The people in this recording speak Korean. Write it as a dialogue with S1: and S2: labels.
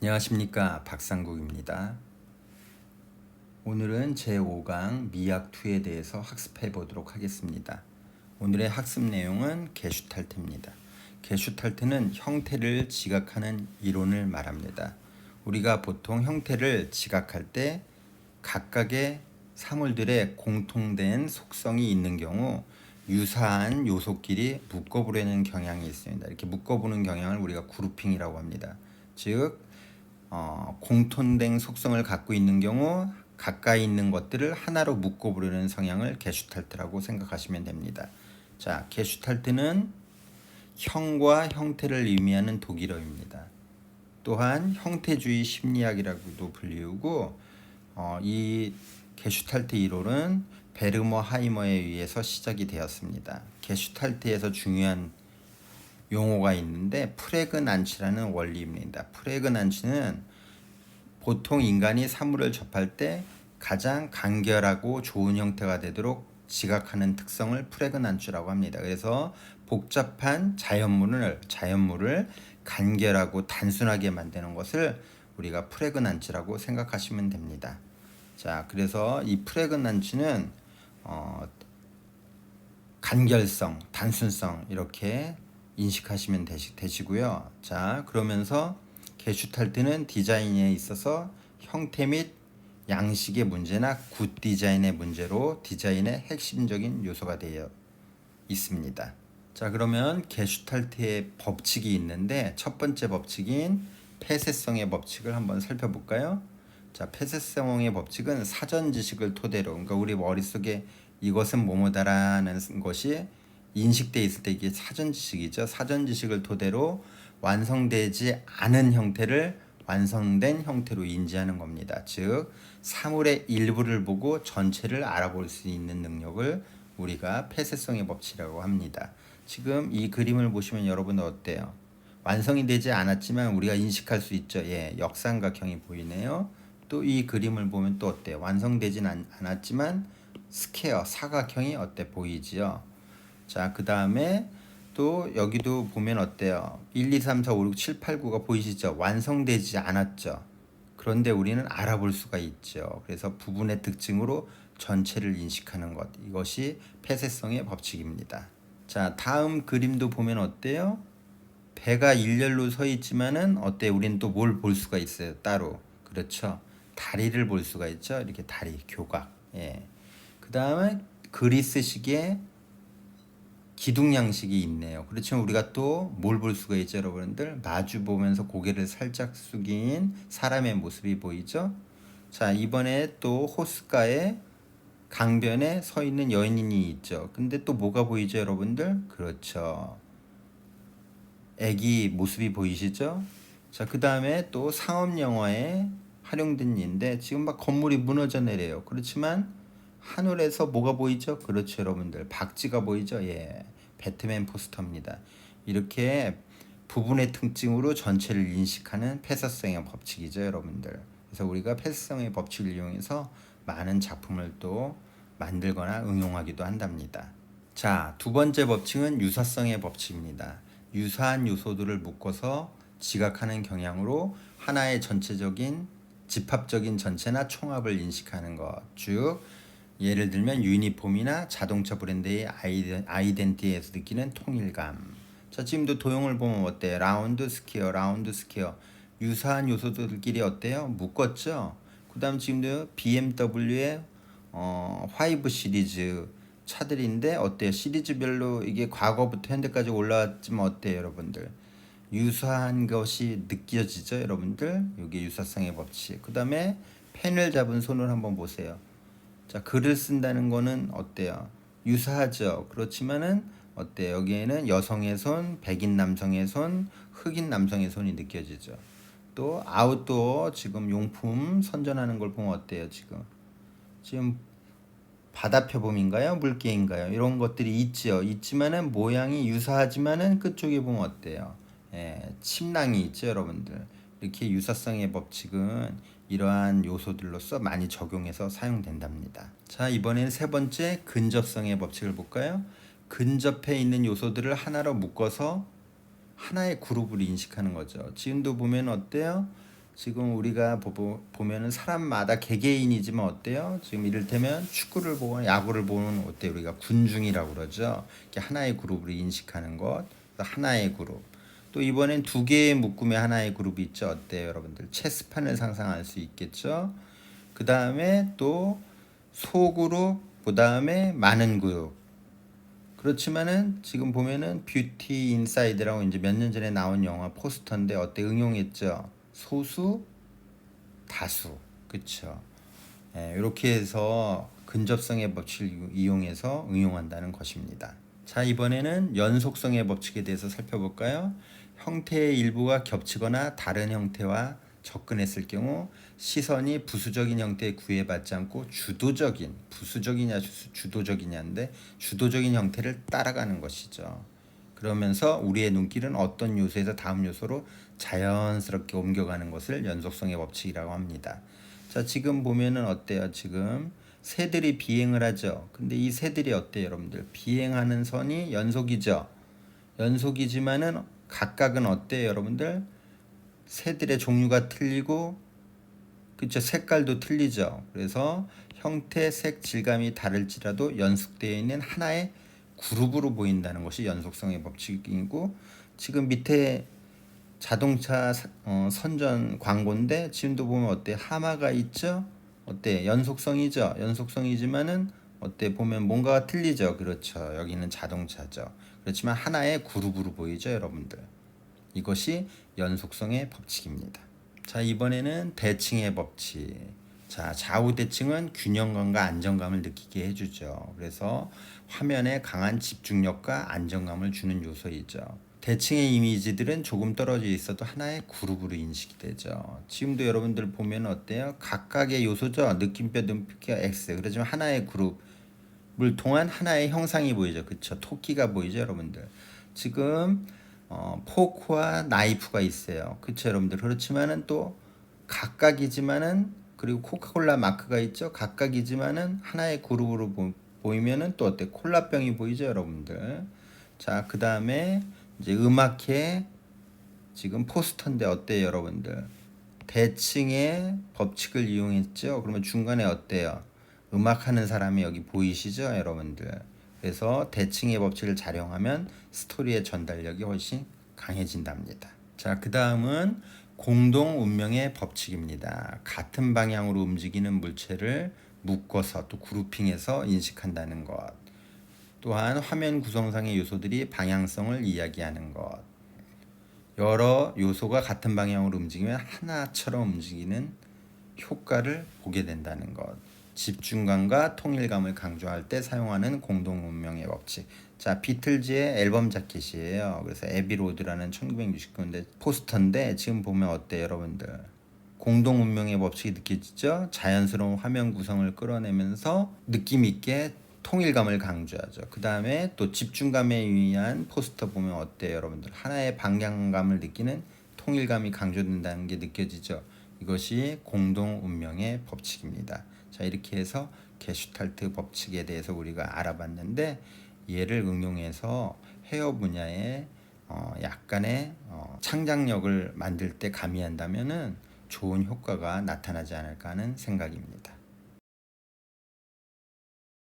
S1: 안녕하십니까 박상국입니다. 오늘은 제5강 미학2에 대해서 학습해 보도록 하겠습니다. 오늘의 학습 내용은 게슈탈트입니다. 게슈탈트는 형태를 지각하는 이론을 말합니다. 우리가 보통 형태를 지각할 때 각각의 사물들의 공통된 속성이 있는 경우 유사한 요소끼리 묶어보려는 경향이 있습니다. 이렇게 묶어보는 경향을 우리가 그룹핑이라고 합니다. 즉 어, 공통된 속성을 갖고 있는 경우 가까이 있는 것들을 하나로 묶어보려는 성향을 게슈탈트라고 생각하시면 됩니다. 자, 게슈탈트는 형과 형태를 의미하는 독일어입니다. 또한 형태주의 심리학이라고도 불리우고 어, 이 게슈탈트 이론은 베르머 하이머에 의해서 시작이 되었습니다. 게슈탈트에서 중요한 용어가 있는데 프레그난치라는 원리입니다. 프레그난치는 보통 인간이 사물을 접할 때 가장 간결하고 좋은 형태가 되도록 지각하는 특성을 프레그난치라고 합니다. 그래서 복잡한 자연물을 자연물을 간결하고 단순하게 만드는 것을 우리가 프레그난치라고 생각하시면 됩니다. 자, 그래서 이 프레그난치는 어, 간결성, 단순성 이렇게 인식하시면 되시, 되시고요. 자, 그러면서 게슈탈트는 디자인에 있어서 형태 및 양식의 문제나 굿 디자인의 문제로 디자인의 핵심적인 요소가 되어 있습니다. 자, 그러면 게슈탈트의 법칙이 있는데 첫 번째 법칙인 폐쇄성의 법칙을 한번 살펴볼까요? 자, 폐쇄성의 법칙은 사전 지식을 토대로 그러니까 우리 머릿속에 이것은 뭐뭐다라는 것이 인식돼 있을 때 이게 사전 지식이죠. 사전 지식을 토대로 완성되지 않은 형태를 완성된 형태로 인지하는 겁니다. 즉 사물의 일부를 보고 전체를 알아볼 수 있는 능력을 우리가 폐쇄성의 법칙이라고 합니다. 지금 이 그림을 보시면 여러분 어때요? 완성이 되지 않았지만 우리가 인식할 수 있죠. 예, 역삼각형이 보이네요. 또 이 그림을 보면 또 어때요? 완성되진 않았지만 스퀘어 사각형이 어때 보이지요? 자, 그 다음에 또 여기도 보면 어때요? 1, 2, 3, 4, 5, 6, 7, 8, 9가 보이시죠? 완성되지 않았죠. 그런데 우리는 알아볼 수가 있죠. 그래서 부분의 특징으로 전체를 인식하는 것. 이것이 폐쇄성의 법칙입니다. 자, 다음 그림도 보면 어때요? 배가 일렬로 서 있지만은 어때? 우리는 또 뭘 볼 수가 있어요. 따로. 그렇죠. 다리를 볼 수가 있죠. 이렇게 다리, 교각. 예. 그 다음에 그리스식의 기둥 양식이 있네요. 그렇지만 우리가 또 뭘 볼 수가 있죠, 여러분들? 마주 보면서 고개를 살짝 숙인 사람의 모습이 보이죠? 자, 이번에 또 호숫가에 강변에 서 있는 여인이 있죠. 근데 또 뭐가 보이죠, 여러분들? 그렇죠. 애기 모습이 보이시죠? 자, 그 다음에 또 상업 영화에 활용된 인데 지금 막 건물이 무너져 내려요. 그렇지만 하늘에서 뭐가 보이죠? 그렇죠, 여러분들. 박쥐가 보이죠? 예. 배트맨 포스터입니다. 이렇게 부분의 특징으로 전체를 인식하는 폐쇄성의 법칙이죠, 여러분들. 그래서 우리가 폐쇄성의 법칙을 이용해서 많은 작품을 또 만들거나 응용하기도 한답니다. 자, 두 번째 법칙은 유사성의 법칙입니다. 유사한 요소들을 묶어서 지각하는 경향으로 하나의 전체적인 집합적인 전체나 총합을 인식하는 것. 즉, 예를 들면 유니폼이나 자동차 브랜드의 아이덴티에서 느끼는 통일감. 자, 지금도 도형을 보면 어때? 라운드 스퀘어, 라운드 스퀘어. 유사한 요소들끼리 어때요? 묶었죠? 그 다음 지금도 BMW의 어, 5 시리즈 차들인데 어때요? 시리즈별로 이게 과거부터 현대까지 올라왔지만 어때요, 여러분들? 유사한 것이 느껴지죠, 여러분들? 여기 유사성의 법칙. 그 다음에 펜을 잡은 손을 한번 보세요. 자, 글을 쓴다는 거는 어때요? 유사하죠. 그렇지만은 어때요? 여기에는 여성의 손, 백인 남성의 손, 흑인 남성의 손이 느껴지죠. 또 아웃도어 지금 용품 선전하는 걸 보면 어때요? 지금 지금 바다 표범인가요? 물개인가요? 이런 것들이 있죠. 있지만은 모양이 유사하지만은 끝쪽에 보면 어때요? 예, 침낭이 있죠, 여러분들. 이렇게 유사성의 법칙은 이러한 요소들로서 많이 적용해서 사용된답니다. 자, 이번엔 세 번째 근접성의 법칙을 볼까요? 근접해 있는 요소들을 하나로 묶어서 하나의 그룹을 인식하는 거죠. 지금도 보면 어때요? 지금 우리가 보- 보면은 사람마다 개개인이지만 어때요? 지금 이를테면 축구를 보거나 야구를 보는 어때요? 우리가 군중이라고 그러죠. 이렇게 하나의 그룹으로 인식하는 것, 하나의 그룹. 또 이번엔 두 개의 묶음의 하나의 그룹이 있죠. 어때요, 여러분들? 체스판을 상상할 수 있겠죠. 그 다음에 또 소그룹, 그 다음에 많은 그룹. 그렇지만은 지금 보면은 뷰티 인사이드라고 이제 몇 년 전에 나온 영화 포스터인데 어때 응용했죠? 소수, 다수, 그쵸? 예, 이렇게 해서 근접성의 법칙을 이용해서 응용한다는 것입니다. 자 이번에는 연속성의 법칙에 대해서 살펴볼까요? 형태의 일부가 겹치거나 다른 형태와 접근했을 경우 시선이 부수적인 형태에 구애받지 않고 주도적인 부수적이냐 주- 주도적이냐인데 주도적인 형태를 따라가는 것이죠. 그러면서 우리의 눈길은 어떤 요소에서 다음 요소로 자연스럽게 옮겨가는 것을 연속성의 법칙이라고 합니다. 자, 지금 보면은 어때요? 지금 새들이 비행을 하죠. 근데 이 새들이 어때요, 여러분들? 비행하는 선이 연속이죠. 연속이지만은 각각은 어때요, 여러분들? 새들의 종류가 틀리고 그쵸 색깔도 틀리죠. 그래서 형태, 색, 질감이 다를지라도 연속되어 있는 하나의 그룹으로 보인다는 것이 연속성의 법칙이고 지금 밑에 자동차 사- 어, 선전 광고인데 지금도 보면 어때 하마가 있죠? 어때 연속성이죠? 연속성이지만은 어때 보면 뭔가가 틀리죠? 그렇죠. 여기는 자동차죠. 그렇지만 하나의 그룹으로 보이죠, 여러분들. 이것이 연속성의 법칙입니다. 자, 이번에는 대칭의 법칙. 자, 좌우 대칭은 균형감과 안정감을 느끼게 해주죠. 그래서 화면에 강한 집중력과 안정감을 주는 요소이죠. 대칭의 이미지들은 조금 떨어져 있어도 하나의 그룹으로 인식이 되죠. 지금도 여러분들 보면 어때요? 각각의 요소죠. 느낌표, 눈빛, X. 그렇지만 하나의 그룹 을 통한 하나의 형상이 보이죠. 그쵸? 토끼가 보이죠, 여러분들. 지금 어, 포크와 나이프가 있어요. 그쵸, 여러분들. 그렇지만은 또 각각이지만은 그리고 코카콜라 마크가 있죠. 각각이지만은 하나의 그룹으로 보, 보이면은 또 어때? 콜라병이 보이죠, 여러분들. 자, 그 다음에 이제 음악회 지금 포스터인데 어때요, 여러분들? 대칭의 법칙을 이용했죠. 그러면 중간에 어때요? 음악하는 사람이 여기 보이시죠, 여러분들? 그래서 대칭의 법칙을 작용하면 스토리의 전달력이 훨씬 강해진답니다. 자, 그 다음은 공동 운명의 법칙입니다. 같은 방향으로 움직이는 물체를 묶어서 또 그룹핑해서 인식한다는 것. 또한 화면 구성상의 요소들이 방향성을 이야기하는 것. 여러 요소가 같은 방향으로 움직이면 하나처럼 움직이는 효과를 보게 된다는 것. 집중감과 통일감을 강조할 때 사용하는 공동 운명의 법칙. 자, 비틀즈의 앨범 자켓이에요. 그래서 에비 로드라는 1969년대 포스터인데 지금 보면 어때요, 여러분들? 공동 운명의 법칙이 느껴지죠? 자연스러운 화면 구성을 끌어내면서 느낌 있게 통일감을 강조하죠. 그 다음에 또 집중감에 의한 포스터 보면 어때요, 여러분들? 하나의 방향감을 느끼는 통일감이 강조된다는 게 느껴지죠. 이것이 공동 운명의 법칙입니다. 자, 이렇게 해서 게슈탈트 법칙에 대해서 우리가 알아봤는데 얘를 응용해서 헤어 분야에 어, 약간의 어, 창작력을 만들 때 가미한다면은 좋은 효과가 나타나지 않을까 하는 생각입니다.